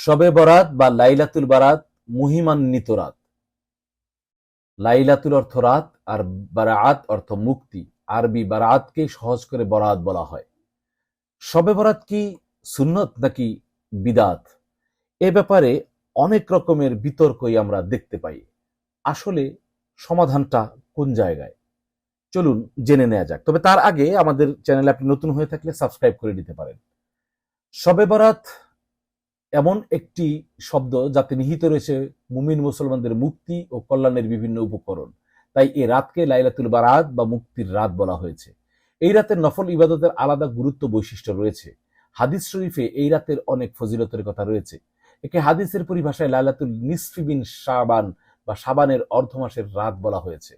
শবে বরাত বা লাইলাতুল বারাত মহিমান্বিত রাত। লাইলাতুল অর্থ রাত আর বারাত অর্থ মুক্তি। আরবি বারাতকে সহজ করে বরাত বলা হয়। শবে বরাত কি সুন্নত নাকি বিদাত? এ ব্যাপারে অনেক রকমের বিতর্কই আমরা দেখতে পাই। আসলে সমাধানটা কোন জায়গায়? চলুন জেনে নেওয়া যাক। তবে তার আগে আমাদের চ্যানেলে আপনি নতুন হয়ে থাকলে সাবস্ক্রাইব করে নিতে পারেন। শবে বরাত এমন একটি শব্দ যাতে নিহিত রয়েছে মুমিন মুসলমানদের মুক্তি ও কল্যাণের বিভিন্ন উপকরণ। তাই এই রাতকে লাইলাতুল বারাত বা মুক্তির রাত বলা হয়েছে। এই রাতের নফল ইবাদতের আলাদা গুরুত্ব বৈশিষ্ট্য রয়েছে। হাদিস শরীফে এই রাতের অনেক ফজিলতের কথা রয়েছে। একে হাদিসের পরিভাষায় লাইলাতুল নিসফিবিন শাবান বা সাবানের অর্ধ মাসের রাত বলা হয়েছে।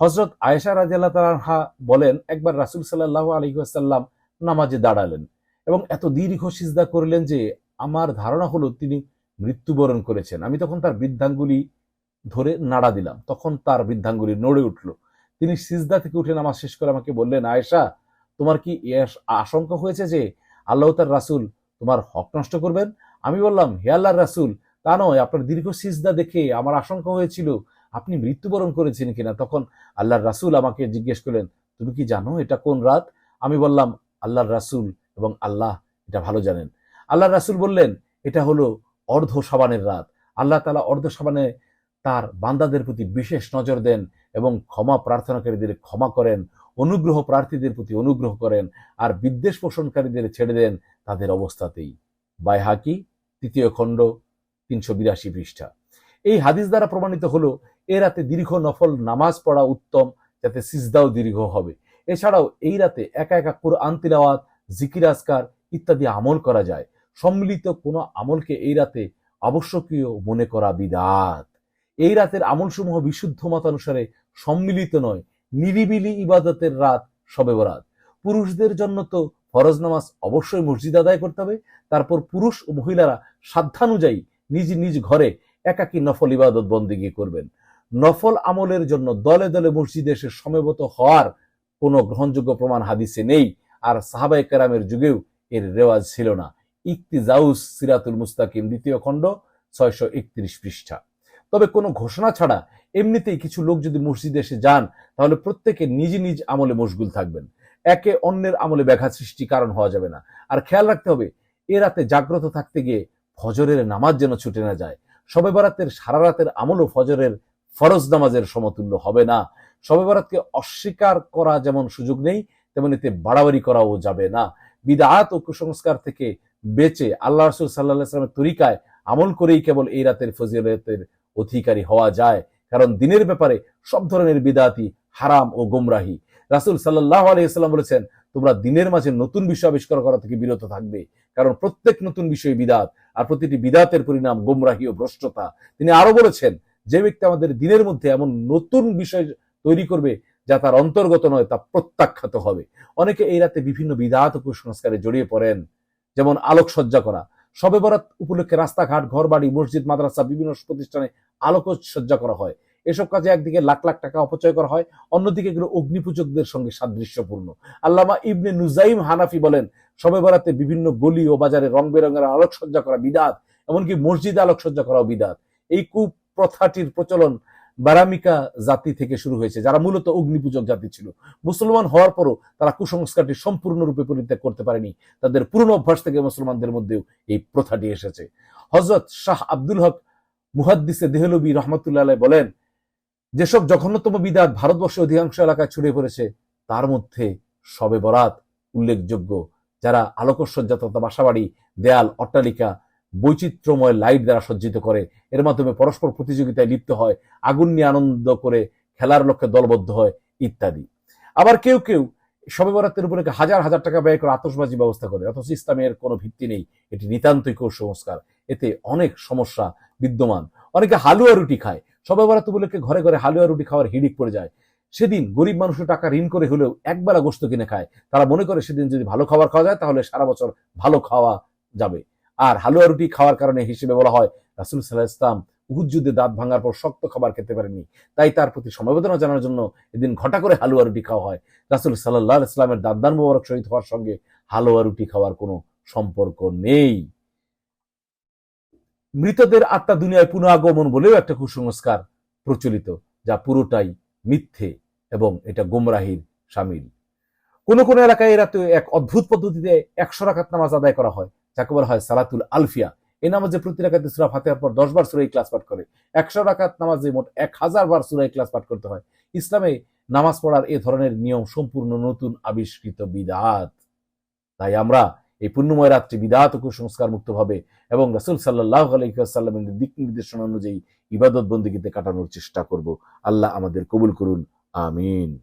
হজরত আয়েশা রাজিয়াল্লাহ তালাহা বলেন, একবার রাসুল সাল্লাহ আলী আসাল্লাম নামাজে দাঁড়ালেন এবং এত দীর্ঘ সিজদা করলেন যে আমার ধারণা হলো তিনি মৃত্যুবরণ করেছেন। আমি তখন তার বৃদ্ধাঙ্গুলি ধরে নাড়া দিলাম। তখন তার বৃদ্ধাঙ্গুলি নড়ে উঠল। তিনি সিজদা থেকে উঠে নামাজ শেষ করে আমাকে বললেন, আয়েশা, তোমার কি আশঙ্কা হয়েছে যে আল্লাহ তার রাসুল তোমার হক নষ্ট করবেন? আমি বললাম, হে আল্লাহর রাসুল, তা নয়। আপনার দীর্ঘ সিজদা দেখে আমার আশঙ্কা হয়েছিল আপনি মৃত্যুবরণ করেছেন কিনা? তখন আল্লাহর রাসুল আমাকে জিজ্ঞেস করলেন, তুমি কি জানো এটা কোন রাত? আমি বললাম, আল্লাহর রাসুল এবং আল্লাহ এটা ভালো জানেন। আল্লাহ রাসুল বললেন, এটা হলো অর্ধ সাবানের রাত। আল্লাহ তালা অর্ধ সাবানে তার বান্দাদের প্রতি বিশেষ নজর দেন এবং ক্ষমা প্রার্থনাকারীদের ক্ষমা করেন, অনুগ্রহ প্রার্থীদের প্রতি অনুগ্রহ করেন, আর বিদ্বেষ পোষণকারীদের ছেড়ে দেন তাদের অবস্থাতেই। বাইহাকি, তৃতীয় খণ্ড, তিনশো বিরাশি পৃষ্ঠা। এই হাদিস দ্বারা প্রমাণিত হলো, এ রাতে দীর্ঘ নফল নামাজ পড়া উত্তম, যাতে সিজদাও দীর্ঘ হবে। এছাড়াও এই রাতে একা একা কোরআন তিলাওয়াত, জিকির আজকার ইত্যাদি আমল করা যায়। সম্মিলিত কোনো আমলকে এই রাতে আবশ্যকীয় মনে করা বিদাত। এই রাতের আমলসমূহ বিশুদ্ধ মতানুসারে সম্মিলিত নয়, নিরিবিলি ইবাদতের রাত সবে বরাত। পুরুষদের জন্য তো ফরজ নামাজ অবশ্যই মসজিদ আদায় করতে হবে, তারপর পুরুষ ও মহিলারা সাধ্যানুযায়ী নিজ নিজ ঘরে একাকী নফল ইবাদত বন্দিগি করবেন। নফল আমলের জন্য দলে দলে মসজিদে এসে সমবেত হওয়ার কোনো গ্রহণযোগ্য প্রমাণ হাদিসে নেই, আর সাহাবাই কেরামের যুগেও এর রেওয়াজ ছিল না। ইকতিজাউস সিরাতুল মুস্তাকিম, দ্বিতীয় খণ্ড, ছয়শো একত্রিশ পৃষ্ঠা। তবে কোনো ঘোষণা ছাড়া এমনিতেই কিছু লোক যদি মসজিদে এসে যান, তাহলে প্রত্যেকে নিজ নিজ আমলে মশগুল থাকবেন। একে অন্যের আমলে ব্যাঘাত সৃষ্টি কারণ হওয়া যাবে না। আর খেয়াল রাখতে হবে, এ রাতে জাগ্রত থাকতে গিয়ে ফজরের নামাজ যেন ছুটে না যায়। সবে বরাতের সারা রাতের আমলও ফজরের ফরজ নামাজের সমতুল্য হবে না। সবে বরাতকে অস্বীকার করা যেমন সুযোগ নেই তেমন এতে বাড়াবাড়ি করাও যাবে না। বিদাত ও কুসংস্কার থেকে বেঁচে আল্লাহ রসুল সাল্লাহ সাল্লামের তরিকায় আমল করেই কেবল এই রাতের ফজিলতের অধিকারী হওয়া যায়। কারণ দিনের ব্যাপারে সব ধরনের বিদাতি হারাম ও গোমরাহি। রাসুল সাল্লাহ আলাইসাল্লাম বলেছেন, তোমরা দিনের মাঝে নতুন বিষয় আবিষ্কার করা থেকে বিরত থাকবে। কারণ প্রত্যেক নতুন বিষয় বিদাত আর প্রতিটি বিদাতের পরিণাম গোমরাহি ও ভ্রষ্টতা। তিনি আরও বলেছেন, যে ব্যক্তি আমাদের দিনের মধ্যে এমন নতুন বিষয় তৈরি করবে, যা তার অন্তর্গত নয়, তা প্রত্যাখ্যাত হবে। অনেকে এই রাতে বিভিন্ন বিদাত ও কুসংস্কারে জড়িয়ে পড়েন। যেমন আলোকসজ্জা করা। সবে বরাত উপলক্ষে রাস্তাঘাট ঘর বাড়ি মসজিদ, মাদ্রাসা, বিভিন্ন প্রতিষ্ঠানে আলোকসজ্জা করা হয়। এসব কাজে একদিকে লাখ লাখ টাকা অপচয় করা হয়, অন্যদিকে এগুলো অগ্নিপূজকদের সঙ্গে সাদৃশ্যপূর্ণ। আল্লামা ইবনে নুজাইম হানাফি বলেন সবে বরাতে বিভিন্ন গলি ও বাজারে রং বেরঙের আলোকসজ্জা করা বিদাত, এমনকি মসজিদে আলোকসজ্জা করাও বিদাত। এই কুপ্রথাটির প্রচলন বারামিকা জাতি থেকে শুরু হয়েছে, যারা মূলত অগ্নিপূজক জাতি ছিল। মুসলমান হওয়ার পরও তারা কুসংস্কারটি সম্পূর্ণরূপে পরিত্যাগ করতে পারেনি। তাদের পুরনো অভ্যাস থেকে মুসলমানদের মধ্যেও এই প্রথাটি এসেছে। হজরত শাহ আব্দুল হক মুহাদ্দিসে দেহলবী রহমতুল্লাহ বলেন, যেসব জঘন্যতম বিদাত ভারতবর্ষের অধিকাংশ এলাকায় ছড়িয়ে পড়েছে, তার মধ্যে সবে বরাত উল্লেখযোগ্য। যারা আলোকসজ্জা বাসাবাড়ি, দেয়াল, অট্টালিকা বৈচিত্র্যময় লাইট দ্বারা সজ্জিত করে। এর মাধ্যমে পরস্পর প্রতিযোগিতায় লিপ্ত হয়, আগুন নিয়ে আনন্দ করে, খেলার লক্ষ্যে দলবদ্ধ হয় ইত্যাদি। আবার কেউ কেউ সবে বরাতের উপরে হাজার হাজার টাকা ব্যয় করে আতসবাজি ব্যবস্থা করে, অথচ ইসলামের কোনো ভিত্তি নেই। এটি নিতান্তই কুসংস্কার এতে অনেক সমস্যা বিদ্যমান। অনেকে হালুয়া রুটি খায়। সবে বরাত উপলক্ষে ঘরে ঘরে হালুয়া রুটি খাওয়ার হিড়িক পড়ে যায়। সেদিন গরিব মানুষের টাকা ঋণ করে হলেও একবেলা গোস্ত কিনে খায়। তারা মনে করে সেদিন যদি ভালো খাবার খাওয়া যায়, তাহলে সারা বছর ভালো খাওয়া যাবে। আর হালুয়া রুটি খাওয়ার কারণে হিসেবে বলা হয়, রাসুল সাল্লাহ ইসলাম উহুদ যুদ্ধে দাঁত ভাঙার পর শক্ত খাবার খেতে পারেনি তাই তার প্রতি সমবেদনা জানার জন্য এদিন ঘটা করে হালুয়া রুটি খাওয়া হয়। রাসুল সাল্লাহ ইসলামের দাঁতদান মোবারক শহীদ হওয়ার সঙ্গে হালুয়া রুটি খাওয়ার কোনো সম্পর্ক নেই। মৃতদের আত্মা দুনিয়ায় পুনঃআগমন বলেও একটা কুসংস্কার প্রচলিত, যা পুরোটাই মিথ্যে এবং এটা গোমরাহির সামিল। কোন কোন এলাকায় এরা তো এক অদ্ভুত পদ্ধতিতে একশো রাকাত নামাজ আদায় করা হয়। যাকে বলা হয় সালাতুল আলফিয়া। এই নামাজে প্রতি রাকাতে সুরা ফাতেহার পর দশ বার সুরাই ক্লাস পাঠ করে। একশো রাকাত নামাজে মোট এক হাজার বার সুরাই ক্লাস পাঠ করতে হয়। ইসলামে নামাজ পড়ার এ ধরনের নিয়ম সম্পূর্ণ নতুন আবিষ্কৃত বিদাত। তাই আমরা এই পুণ্যময় রাত্রি বিদাত কুসংস্কার মুক্ত ভাবে এবং রাসুল সাল্লাহ আলাইসাল্লামের দিক নির্দেশনা অনুযায়ী ইবাদত বন্দীগীতে কাটানোর চেষ্টা করব। আল্লাহ আমাদের কবুল করুন। আমিন।